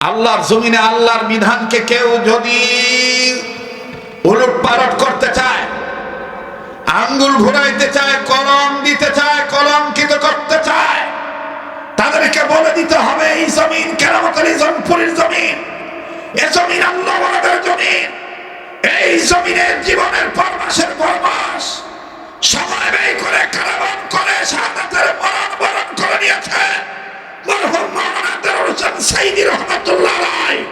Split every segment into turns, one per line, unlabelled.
আল্লাহর জমিনে আল্লাহর বিধানকে কেউ যদি উলট করতে চায়, আঙ্গুল ঘুরাইতে চায়, কলম দিতে চায়, কলঙ্কিত করতে চায়, তাদেরকে বলে দিতে হবে, এই জমিন কেরামতের জমিন, এ জমিন আল্লাহ ওয়ালাদের জমিন, এই জমিনের জীবনের পর মাসের পর মাস সময় ব্যয় করে কারাবন করে শাহাদাতের মরণ বরণ করে নিয়েছে। মরহুম দেওয়ার হোসেন সাইদি রহমাতুল্লাহ আলাইহি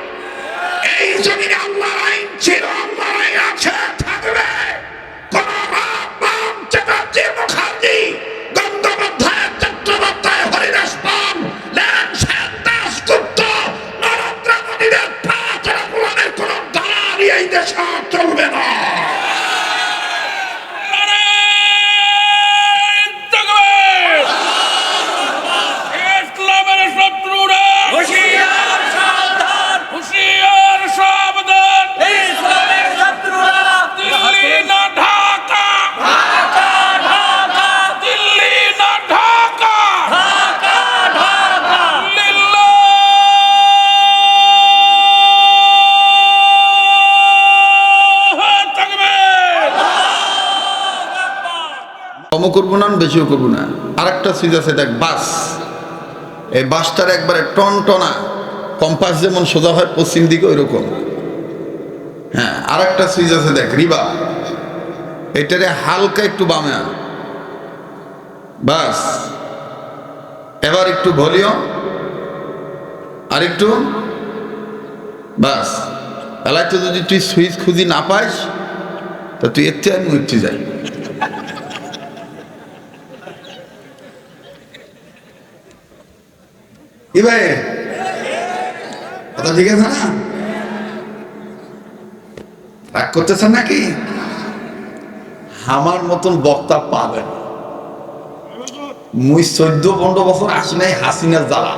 এই জমিনে আল্লাহর আইন ছিল, আল্লাহর আইন আছে, থাকবে। কোন কমও করব না, বেশিও করব না। আরেকটা সুইচ আছে, দেখ, বাস। এই বাসটার একবারে টন টনা কম্পাস যেমন সোজা হয় পশ্চিম দিকে ওই রকম হ্যাঁ আরেকটা সুইচ আছে, দেখ রিবা এটারে হালকা একটু বামে আন। বাস। এবার একটু ভলিউম। আর একটু বাস এলাইতে যদি তুই সুইচ খুঁজি না পাইস তা তুই এর চেয়ে আমি উঠতে যাই কথা ঠিক আছে না? রাগ করতেছেন নাকি? আমার মতন বক্তা পাবেন মুই চোদ্দ পনেরো বছর আসি নাই হাসিনার জ্বালা।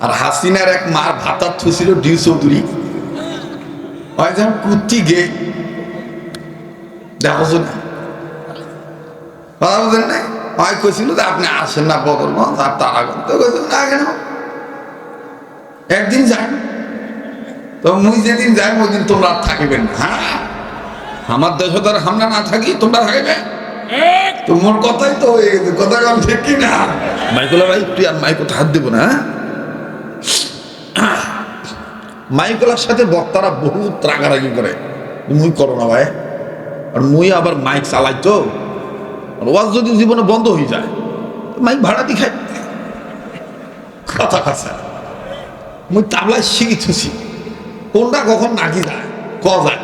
আর হাসিনার এক মার ভাতার থুছিল ডিউ চৌধুরী। যেন কুত্তি গে। দেখো না। কথা বুঝেন নাই? হয় কইছিল যে আপনি আসেন না বদল আর তারা তো কইছিল না কেন? একদিন যান তো মুই যেদিন যাই ওই দিন তোমরা আর থাকিবেন হ্যাঁ? আমার দেশে তো আর হামলা না থাকি তোমরা থাকিবে? তো মোর কথাই তো হয়ে গেছে কথা কাম ঠিক কি না? মাইকোলা ভাই তুই আর মাইকোতে হাত দেবো না হ্যাঁ? মাইকোলার সাথে বক্তারা বহুত রাগারাগি করে। মুই করো না ভাই। আর মুই আবার মাইক চালাই তো। ওয়াজ যদি জীবনে বন্ধ হয়ে যায় মাইক ভাড়া দি খাই। কথা কথা মুই তাবলায় শিখি কোনটা কখন নাকি যায়, ক যায়,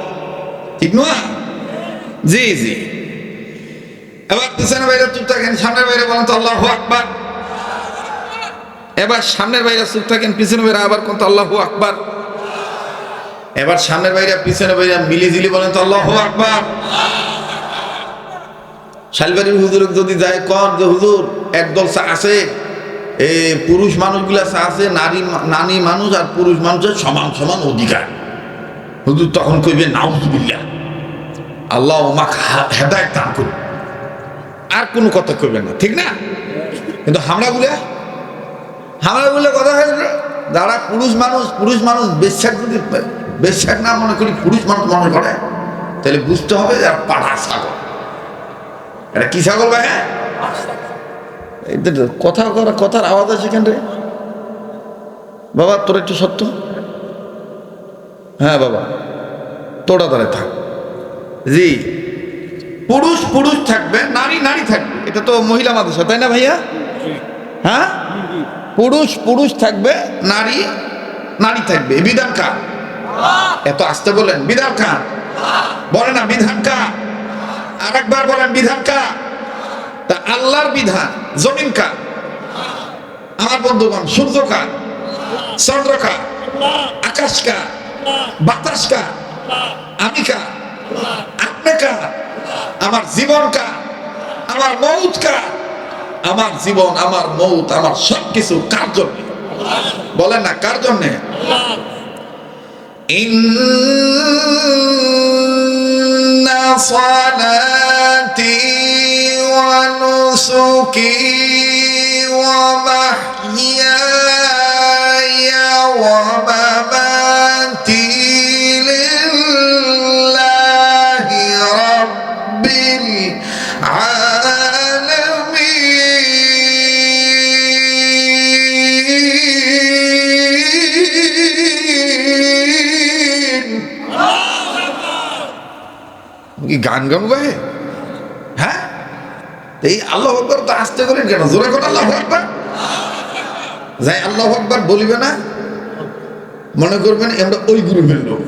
ঠিক নয়? জি জি। এবার পিছনের বাইরে চুপ থাকেন সামনের বাইরে বলেন তো আল্লাহ আকবার। এবার সামনের বাইরে চুপ থাকেন পিছনের বাইরে আবার কোন তো আল্লাহ আকবার। এবার সামনের বাইরে, পিছনের বাইরে মিলিঝিলি বলেন তো আল্লাহ আকবার। শালবাড়ির হুজুর যদি যায়, কন যে হুজুর, একদল আছে। এই পুরুষ মানুষগুলা আছে, নারী নারী মানুষ আর পুরুষ মানুষের সমান সমান অধিকার। হুজুর তখন কইবে, নাউজুবিল্লাহ, আল্লাহ ওমাক হেদায়ত দান করুন। আর কোনো কথা কইবে না, ঠিক না? কিন্তু হামড়াগুলা হামড়াগুলো কথা হয় যারা পুরুষ মানুষ পুরুষ মানুষ বেশ্যাক যদি, বেশ্যাক না মনে করি, পুরুষ মানুষ মনে করে, তাহলে বুঝতে হবে যে পাড়া ছাগল। এটা কি ছাগল ভাই? হ্যাঁ কথা কথার আওয়াজ আছে কেন রে বাবা, তোর একটু সত্য হ্যাঁ বাবা। তোরা তারা থাক। জি। পুরুষ পুরুষ থাকবে, নারী নারী থাকবে। এটা তো মহিলা মাদ্রাসা, তাই না ভাইয়া? হ্যাঁ? পুরুষ পুরুষ থাকবে, নারী নারী থাকবে। বিধান কার? এত আসতে বলেন বিধান কার? বলে না, বিধান কার? আর একবার বলেন বিধান কার? তা আল্লাহর বিধান। জমিন কার? আমার বন্ধুগণ সূর্য কার? চন্দ্র কার? আকাশ কার? বাতাস কার? আমি কার? আপনি কার? আমার জীবন কার? আমার মৌত কার? আমার জীবন আমার মৌত আমার সব কিছু কার জন্য? বলেন না কার জন্যে? صلاتي ونسكي ومحياي ومماتي কি গান গান হ্যাঁ? এই আল্লাহ আকবর তো আসতে করেন কেন? জোরে করে আল্লাহ আকবর? যাই আল্লাহ আকবর বলিবে না। মনে করবেন আমরা ওই গ্রুপের লোক।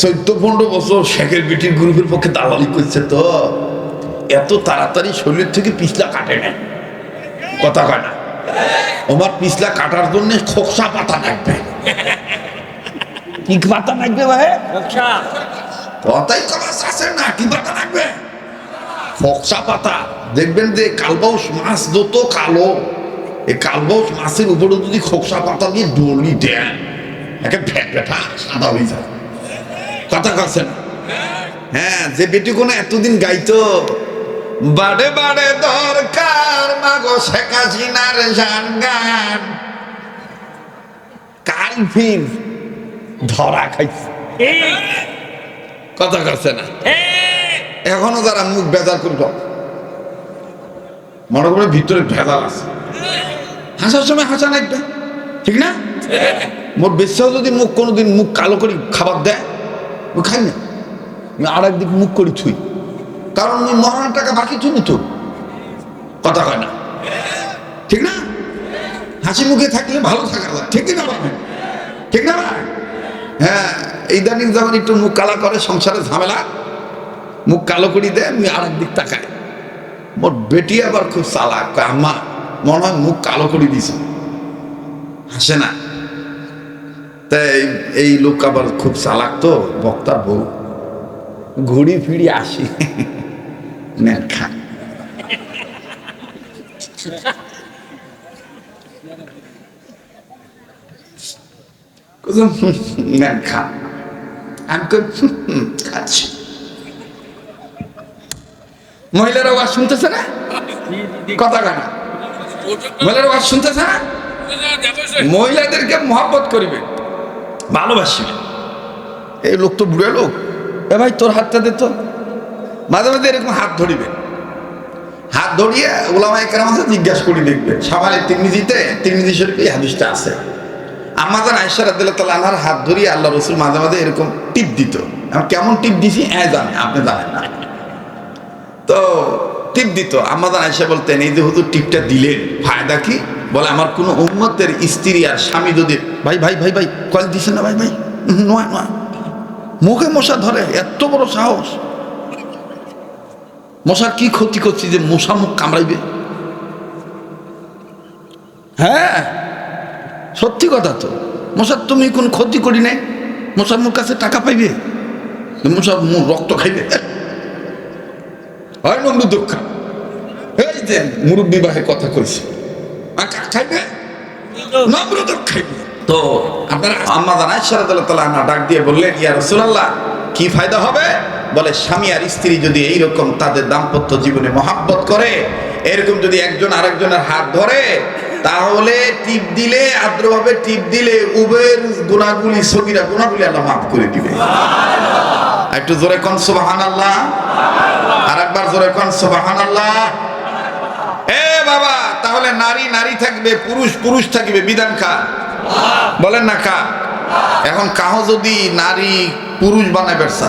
চোদ্দ পনেরো বছর শেখের বিটির গ্রুপের পক্ষে দালালি করছে তো। এত তাড়াতাড়ি শরীর থেকে পিছলা কাটে না কথা কয় না। আমার পিছলা কাটার জন্য খোকসা পাতা লাগবে কি পাতা লাগবে ভাই?
রক্ষা
কথাই কমাস আছে না, কি পাতা লাগবে? ফকসা পাতা। দেখবেন যে কালবাউস মাছ যত কালো এই কালবাউস মাছের উপরে যদি খোকসা পাতা দিয়ে ডলি দেন, একে ফ্যাট ফ্যাটা, সাদা হয়ে যায়। কথা কাছেন হ্যাঁ যে বেটি কোনো এতদিন গাইতো, বাড়ে বাড়ে দরকার, মাগো শেখ হাসিনার জান গান কাল ফির ধরা খাইছে। কথা কাছে না। এখনও তারা মুখ বেজার করব মনে করে ভিতরে ভেজাল আছে। হাসার সময় হাসা লাগবে ঠিক না? মোর বিশ্বাস যদি মুখ কোনোদিন মুখ কালো করি খাবার দেয় ও খাই না। আমি আর একদিক মুখ করি ছুই কারণ ওই মহান টাকা বাকি ছুই তো। কথা হয় না। ঠিক না? হাসি মুখে থাকলে ভালো থাকা ঠিক না ঠিক না হ্যাঁ ইদানিং যখন একটু মুখ কালা করে, সংসারে ঝামেলা, মুখ কালো করি দেয়, আমি আর একদিক তাকাই। মোর বেটি আবার খুব চালাক আম্মা, মনে হয় মুখ কালো করে দিছ। হাসে না। তাই এই লোক আবার খুব চালাক তো, বক্তার বউ। ঘুরি ফিরি আসি। নেন খা নেন খা আমি কই, "হুম, হুম, খাচ্ছি। মহিলারা আওয়াজ শুনতেছে না? কথা কানা মহিলারা আওয়াজ শুনতেছে না? মহিলাদেরকে মহাব্বত করিবে। ভালোবাসিবে এই লোক তো বুড়ে লোক। এ ভাই তোর হাতটা দে তো। মাঝে মাঝে এরকম হাত ধরিবে। হাত ধরিয়ে ওলামা আছে জিজ্ঞাসা করি দেখবে। সবাই তিরমিজিতে তিরমিজি শরীফে এই হাদিসটা আছে। আমাদের আয়সা রাদিল্লাহ তাআলা আনহার হাত ধরিয়ে আল্লাহ রসুল মাঝে মাঝে এরকম টিপ দিত। কেমন টিপ দিছি হ্যাঁ জানে, আপনি জানেন না। তো টিপ দিত। আমাদের আয়সা বলতেন, এই যে হুজুর টিপটা দিলেন, ফায়দা কি? বলে, আমার কোনো উম্মতের স্ত্রী আর স্বামী যদি ভাই ভাই ভাই ভাই, কল দিছে না, ভাই ভাই? নয় নয়। মুখে মশা ধরে, এত বড় সাহস। মশার কি ক্ষতি করছি যে মশা মুখ কামড়াইবে? হ্যাঁ সত্যি কথা তো। মশার তুমি কোন ক্ষতি করি নাই? মশার মুখ কাছে টাকা পাইবে? মশার মুখ রক্ত খাইবে। হয় নম্র দুঃখ। এই যে মুরব্বী বাহে কথা কইছে। খাইবে? তো আপনারা আম্মা জানাই সারাদুল্লাহ তালা আনা ডাক দিয়ে বললেন ইয়া রসুলাল্লাহ কি ফায়দা হবে? বলে স্বামী আর স্ত্রী যদি এইরকম তাদের দাম্পত্য জীবনে মহাব্বত করে এরকম যদি একজন আরেকজনের হাত ধরে তাহলে টিপ দিলে আদ্রভাবে টিপ দিলে উবের গুণাগুলি সগিরা গুণাগুলি আল্লাহ মাফ করে দিবে। একটু জোরে কন সুবাহান আল্লাহ আর একবার জোরে কন সুবাহান আল্লাহ এ বাবা, তাহলে নারী নারী থাকবে, পুরুষ পুরুষ থাকবে, বিধান খা বলেন না খা এখন কাহ যদি নারী, পুরুষ বানায় ব্যবসা,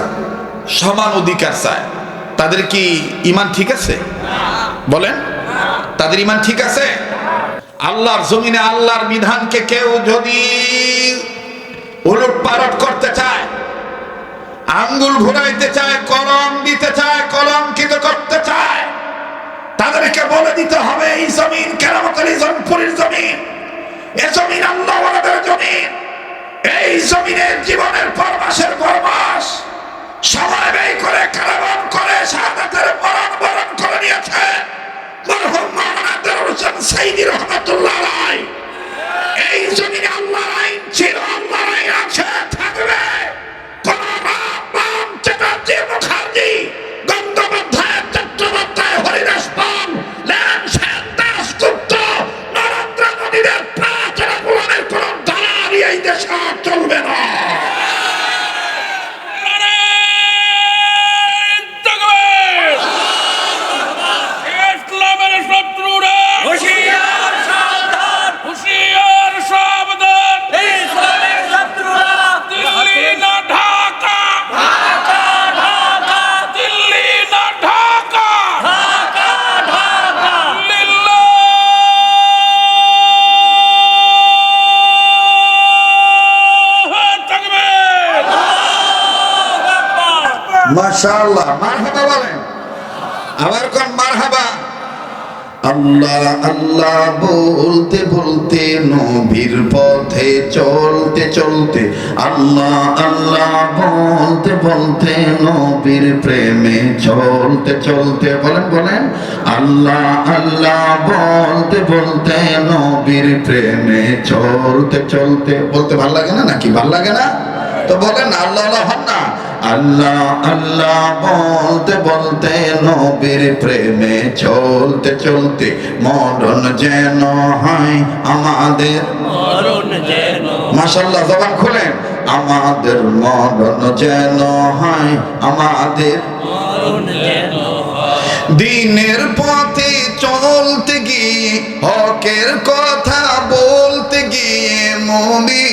সমান অধিকার চায়, তাদের কি ইমান ঠিক আছে? বলেন, তাদের ইমান ঠিক আছে? আল্লাহর জমিনে আল্লাহর বিধানকে কেউ যদি উলট করতে চায়, আঙ্গুল ঘুরাইতে চায়, কলম দিতে চায়, কলঙ্কিত করতে চায়, তাদেরকে বলে দিতে হবে, এই জমিন কেরামতের জনপুরের জমিন, এ জমিন আল্লাহ ওয়ালাদের জমিন, এই জমিনের জীবনের পর মাসের পর মাস সময় ব্যয় করে কারাবন করে, শাহাদাতের মরণ বরণ করে নিয়েছে। মরহুম দেওয়ার হোসেন সাইদি রহমতুল্লাহ রায় এই জমিনে আল্লাহর আইন ছিল, আল্লাহর আইন আছে, থাকবে। কোন রাম রাম চ্যাটার্জি মুখার্জি। মাশাআল্লাহ, মারহাবা বলেন। আবার কোন মারহাবা? আল্লাহ আল্লাহ বলতে বলতে নবীর পথে চলতে চলতে, আল্লাহ আল্লাহ বলতে বলতে নবীর প্রেমে চলতে চলতে, বলেন বলেন, আল্লাহ আল্লাহ বলতে বলতে নবীর প্রেমে চলতে চলতে, বলতে ভালো লাগে না নাকি? ভালো লাগে না? তো বলেন, আল্লাহ আল্লাহ না। আল্লাহ আল্লাহ বলতে বলতে নবীর প্রেমে চলতে চলতে মরণ যেন হয় আমাদের।
মরণ যেন
মাশাল্লাহ জবান খুলেন। আমাদের মরণ যেন হয় আমাদের।
মরণ যেন
দিনের পথে চলতে গিয়ে হকের কথা বলতে গিয়ে মমি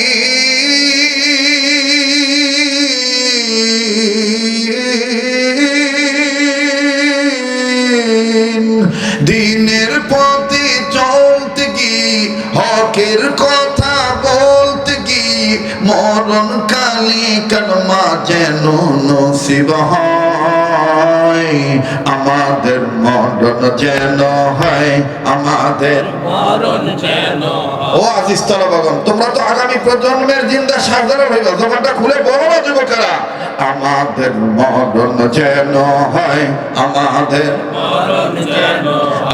হকের কথা বলতে গিয়ে মরণ কালী কালমা যেন নসিব হয়। আমাদের মরণ যেন হয় আমাদের
মরণ যেন
ও আজিজ তলবাগন তোমরা তো আগামী প্রজন্মের জিন্দা সাধারণ হইবা জবানটা খুলে বড় যুবকেরা। আমাদের মরণ যেন হয় আমাদের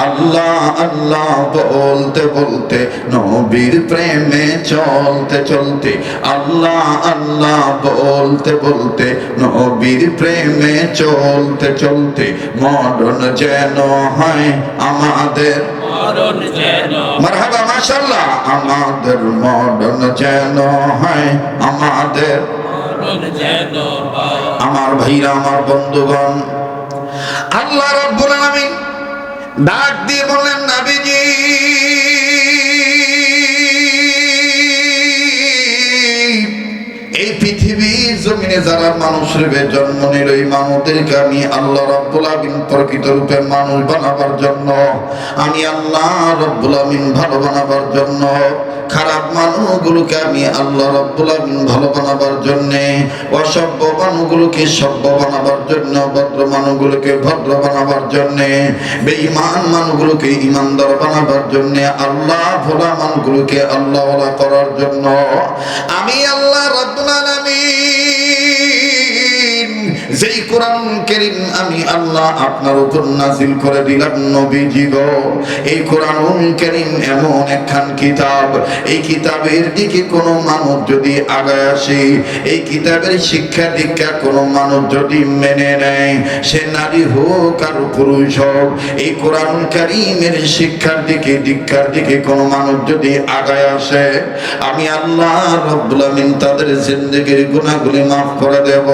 আল্লাহ আল্লাহ বলতে বলতে নবীর প্রেমে চলতে চলতে আল্লাহ আল্লাহ বলতে বলতে নবীর প্রেমে চলতে চলতে মরণ যেন হয় আমাদের মারহাবা মাশাল্লাহ আমাদের মরণ যেন হয় আমাদের আমার ভাইরা আমার বন্ধুগণ আল্লাহ রব্বুল আলামিন ডাক দিয়ে বললেন নাবিজি এই পৃথিবীর জমিনে যারা মানুষ মানুষের জন্ম নিল, এই মানুষদেরকে আমি আল্লাহ রব্বুল প্রকৃত রূপে মানুষ বানাবার জন্য, আমি আল্লাহ রব্বুল আমিন ভালো বানাবার জন্য, খারাপ মানুষগুলোকে আমি আল্লাহ রব্বুল ভালো বানাবার জন্য, অসভ্য মানুষগুলোকে সভ্য বানাবার জন্য, ভদ্র মানুষগুলোকে ভদ্র বানাবার জন্য, বেঈমান মানুষগুলোকে ইমানদার বানাবার জন্য, আল্লাহ ভোলা মানুষগুলোকে আল্লাহ করার জন্য, আমি আল্লাহ যেই কোরআন করিম আমি আল্লাহ আপনার উপর নাজিল করে দিলাম নবীজি গো। এই কোরআন করিম এমন একখান কিতাব। এই কিতাবের দিকে কোনো মানুষ যদি আগায় আসে, এই কিতাবের শিক্ষা দীক্ষা কোনো মানুষ যদি মেনে নেয়, সে নারী হোক আর পুরুষ হোক, এই কোরআন কারিমের শিক্ষার দিকে, দীক্ষার দিকে কোনো মানুষ যদি আগায় আসে, আমি আল্লাহ রব্বুল আমিন তাদের জিন্দগির গুনাহগুলি মাফ করে দেব।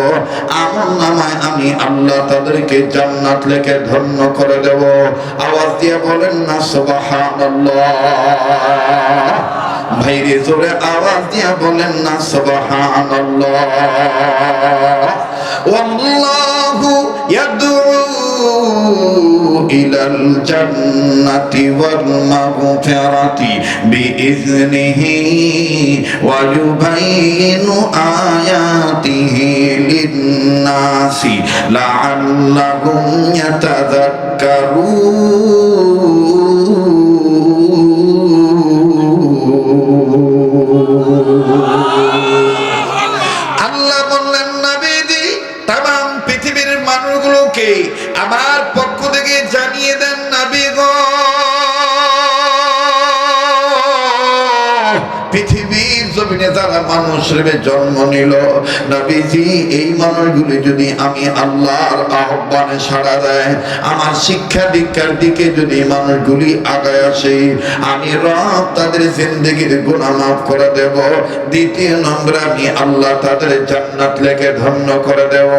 আমার নামায় আমি আল্লাহ তাদেরকে জান্নাত লেখে ধন্য করে দেব। আওয়াজ দিয়ে বলেন না, সুবহানাল্লাহ। ভাইরে জোরে আওয়াজ দিয়ে বলেন না, সুবহানাল্লাহ। ওয়াল্লাহু ইয়াদউ ইলাল জান্নাতি ওয়াল মাগফিরাতি বিইذনিহি ওয়া ইউবাইয়িনু আয়াতিহি লিন-নাসি মানুষ হিসেবে জন্ম নিল। নবীজি, এই মানুষগুলি যদি আমি আল্লাহর আহ্বানে সাড়া দেয়, আমার শিক্ষা দীক্ষার দিকে যদি মানুষগুলি আগায় আসে, আমি রব তাদের জিন্দগির গুণা মাফ করে দেব। দ্বিতীয় নম্বরে, আমি আল্লাহ তাদের জান্নাত লেখে ধন্য করে দেব।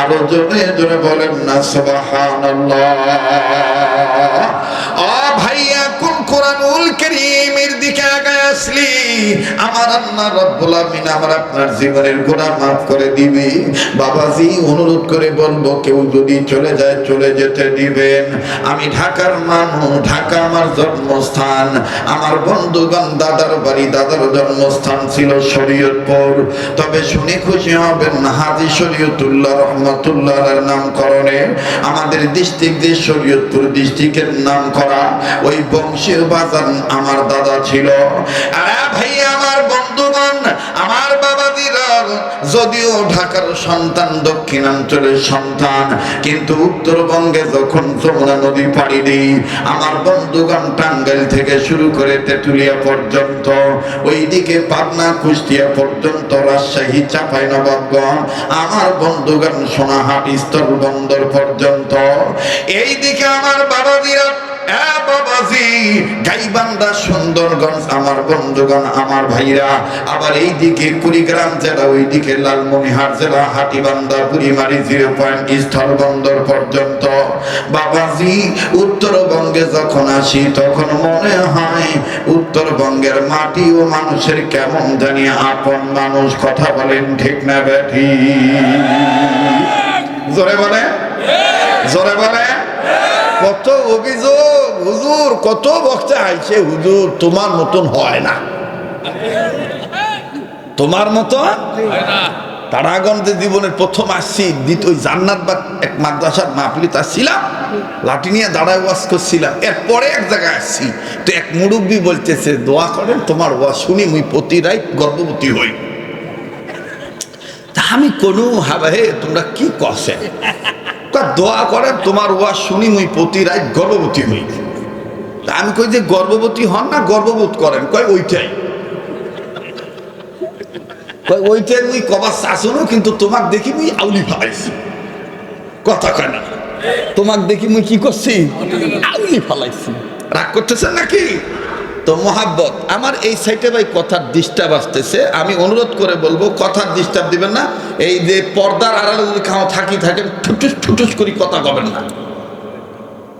আরও জোরে জোরে বলেন না, সুবহানাল্লাহ। ও ভাইয়া, কোন কোরআনুল কারীমের দিকে আগায় আসলি, আমার আল্লাহ রব্বুল আমিন আমার আপনার জীবনের গুনাহ মাফ করে দিবি। বাবাজি অনুরোধ করে বলব, কেউ যদি চলে যায়, চলে যেতে দিবেন। আমি ঢাকার মানুষ, ঢাকা আমার জন্মস্থান। আমার বন্ধুগণ, দাদার বাড়ি, দাদার জন্মস্থান ছিল শরীয়তপুর। তবে শুনে খুশি হবেন হাজি শরীয়তুল্লাহ রহমতুল্লাহ নামকরণে। আমাদের ডিস্ট্রিক্ট শরীয়তপুর ডিস্ট্রিক্টের নাম করা ওই বংশীয় বাজার আমার দাদা ছিল। যদিও ঢাকার সন্তান, দক্ষিণাঞ্চলের সন্তান, কিন্তু উত্তরবঙ্গে যখন যমুনা নদী পাড়ি দিই, আমার বন্ধুগণ টাঙ্গাইল থেকে শুরু করে তেঁতুলিয়া পর্যন্ত, ওইদিকে পাবনা, কুষ্টিয়া পর্যন্ত, রাজশাহী চাপাই নবাবগঞ্জ আমার বন্ধুগণ সোনাহাট স্থল বন্দর পর্যন্ত। এইদিকে আমার বাবাদিরা এ গাইবান্ধা সুন্দরগঞ্জ আমার বন্ধুগণ আমার ভাইরা আবার এইদিকে কুড়িগ্রাম জেলা ওইদিকে লালমনিহাট জেলা হাটিবান্ধা বুড়িমারি জিরো পয়েন্ট স্থল বন্দর পর্যন্ত। বাবাজি উত্তরবঙ্গে যখন আসি তখন মনে হয় উত্তরবঙ্গের মাটি ও মানুষের কেমন জানি আপন মানুষ কথা বলেন ঠিক না ব্যাঠি জোরে বলে জোরে বলে কত অভিযোগ হুজুর, কত বক্তা আইছে, হুজুর, তোমার মতন হয় না। তোমার মতো তারাগঞ্জে জীবনের প্রথম আসছি, দ্বিতীয় জান্নাত বা এক মাদ্রাসার লাঠি নিয়ে দাঁড়ায় ওয়াজ করছিলাম। এরপরে এক জায়গায় আসছি, তো এক মুরব্বী বলতেছে, দোয়া করেন, তোমার ওয়াজ শুনি, মুই প্রতি রাই গর্ভবতী হই। তা আমি কোনো হাবা তোমরা কি কষে দোয়া করেন, তোমার ওয়াজ শুনি, মুই প্রতি রাত গর্ভবতী হই। আমি কই যে গর্ভবতী হন না গর্ভবোধ করেন? কয় ওইটাই। ওইটাই মুই কবার শাসনও কিন্তু তোমাক দেখি মুই আউলি ফালাইছি। কথা কয় না। তোমাক দেখি মুই কি করছি? আউলি ফালাইছি। রাগ করতেছেন নাকি? তো মোহাব্বত, আমার এই সাইডে ভাই কথার ডিস্টার্ব আসতেছে। আমি অনুরোধ করে বলব, কথার ডিস্টার্ব দিবেন না। এই যে পর্দার আড়ালে যদি খাওয়া থাকি থাকেন ঠুটুস ঠুটুস করি কথা কবেন না।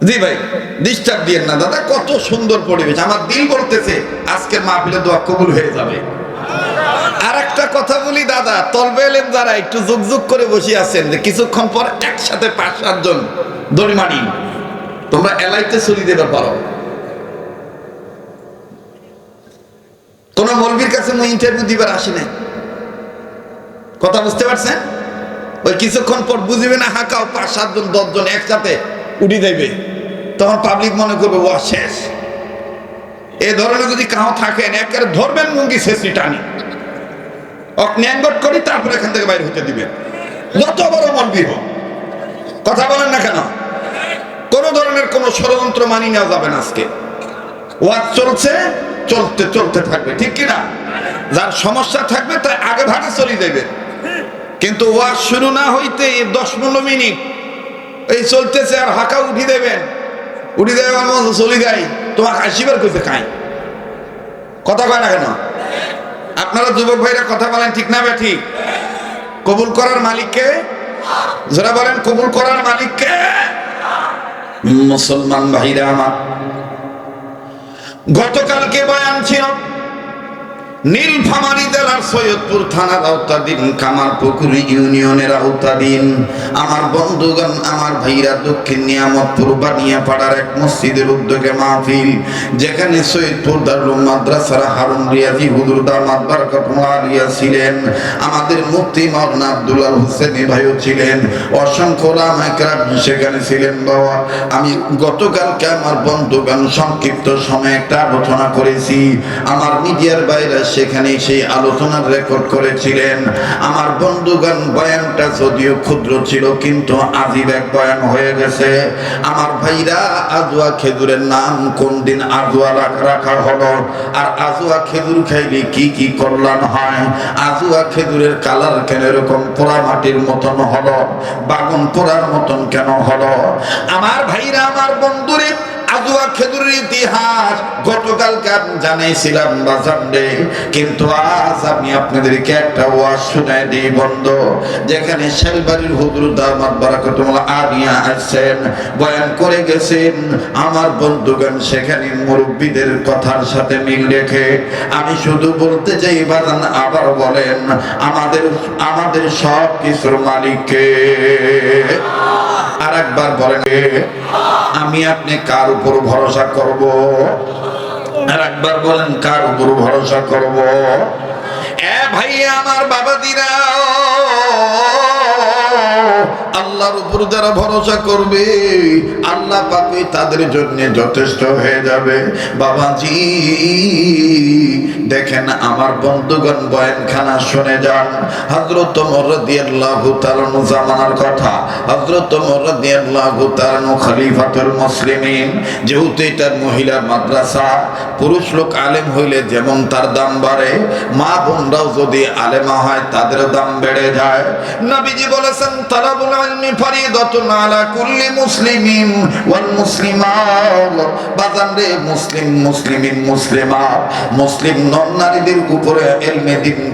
জি ভাই ডিস্টার্ব দিয়েন না। দাদা, কত সুন্দর পরিবেশ। আমার দিল বলতেছে, আজকের মাহফিলে দোয়া কবুল হয়ে যাবে। আর একটা কথা বলি, দাদা, তলবে এলেন যারা, একটু যুগ যুগ করে বসে আছেন, যে কিছুক্ষণ পর একসাথে পাঁচ সাতজন দড়িমানি তোমরা এলাইতে চলি দেবে পারো। কোন মলবির কাছে মুই ইন্টারভিউ দিবার আসি নাই। কথা বুঝতে পারছেন? ওই কিছুক্ষণ পর বুঝিবে না, হাঁকাও, পাঁচ সাতজন দশজন একসাথে উঠি দেবে, তখন পাবলিক মনে করবে ও শেষ। এ ধরনের যদি কাহ থাকেন একেবারে ধরবেন মুঙ্গি শেষই টানি অজ্ঞানগট করি, তারপর এখান থেকে বাইরে হতে দিবেন। যত বড় মলবি কথা বলেন না কেন? কোনো ধরনের কোনো ষড়যন্ত্র মানি নেওয়া যাবে না আজকে। ওয়াজ চলছে, চলতে চলতে থাকবে, ঠিক কিনা যার সমস্যা থাকবে তাই আগে ভাগে চলে যাবে কিন্তু ওয়াজ শুরু না হইতে দশ পনেরো মিনিট এই চলতেছে আর হাঁকা উঠি দেবেন। উঠি দেবেন মতো চলে যাই। তোমাকে আসিবার কইতে খাই। কথা কয় না কেন? আপনারা যুবক ভাইরা কথা বলেন ঠিক না ঠিক কবুল করার মালিককে? যারা বলেন কবুল করার মালিককে? মুসলমান ভাইরা আমার। গতকালকে বয়ান ছিল নীলফামারী জেলার সৈয়দপুর থানার আওতাধীন কামারপুকুর ইউনিয়নের আওতাধীন। আমার বন্ধুগণ, আমার ভাইরা দক্ষিণ নিয়ামতপুর বানিয়াপাড়ার এক মসজিদের উদ্যোগে মাহফিল, যেখানে সৈয়দপুর দারুল মাদ্রাসার হারুন রিয়াজি হুজুর দামাত বারাকাতুল্লাহ ছিলেন। আমাদের মুফতি মাওলানা আব্দুল্লাহ হোসেন ভাইও ছিলেন। অসংখ্য রামায়করাম সেখানে ছিলেন বাবা। আমি গতকালকে আমার বন্ধুগণ সংক্ষিপ্ত সময়ে একটা আলোচনা করেছি। আমার মিডিয়ার বাইরে সেখানে সেই আলোচনার রেকর্ড করেছিলেন। আমার বন্ধুগণ, বয়ানটা যদিও ক্ষুদ্র ছিল, কিন্তু আজীব এক বয়ান হয়ে গেছে। আমার ভাইরা, আজুয়া খেজুরের নাম কোন দিন আজুয়া রাখ- হলো? আর আজুয়া খেজুর খাইলে কি কি কল্যাণ হয়? আজুয়া খেজুরের কালার কেন এরকম পোড়া মাটির মতন হলো? বাগন পোড়ার মতন কেন হলো? আমার ভাইরা, আমার বন্ধুরে খেজুরের ইতিহাস, গতকালকে আমি জানাইছিলাম কিন্তু আজ আমি আপনাদেরকে একটা ওয়াজ দিই, বন্ধ। যেখানে শেলবাড়ির আনিয়া আসছেন, বয়ান করে গেছেন, আমার বন্ধুগণ সেখানে মুরব্বীদের কথার সাথে মিল রেখে, আমি শুধু বলতে চাই, বাজান, আবার বলেন, আমাদের আমাদের সব কিছুর মালিককে আর একবার বলেন আমি আপনি কার উপর ভরসা করব? আর একবার বলেন, কার উপর ভরসা করব? এ ভাই আমার বাবা দিরা। আল্লাহর উপর যারা ভরসা করবে, আল্লাহ পাকে তাদের জন্য যথেষ্ট হয়ে যাবে। বাবাজি, দেখেন আমার বন্ধুগণ বয়ানখানা শুনে যান। হজরত মরদিয়াল্লাহু তাআলা জামানার কথা। হজরত মরদিয়াল্লাহু তাআলা খলিফাতুল মুসলিমিন, যেহেতু এটা মহিলা মাদ্রাসা, পুরুষ লোক আলেম হইলে যেমন তার দাম বাড়ে, মা বোনরাও যদি আলেমা হয় তাদের দাম বেড়ে যায়। নবীজি বলেছেন তালাবুল নারীদের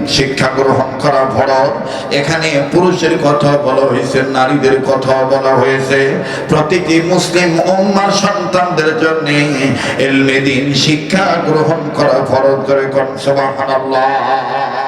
শিক্ষা গ্রহণ করা এখানে পুরুষের কথা বলা হয়েছে, নারীদের কথা বলা হয়েছে। প্রতিটি মুসলিম উম্মার সন্তানদের জন্য এলমে দিন শিক্ষা গ্রহণ করা ফরজ করে কোন, সুবহানাল্লাহ।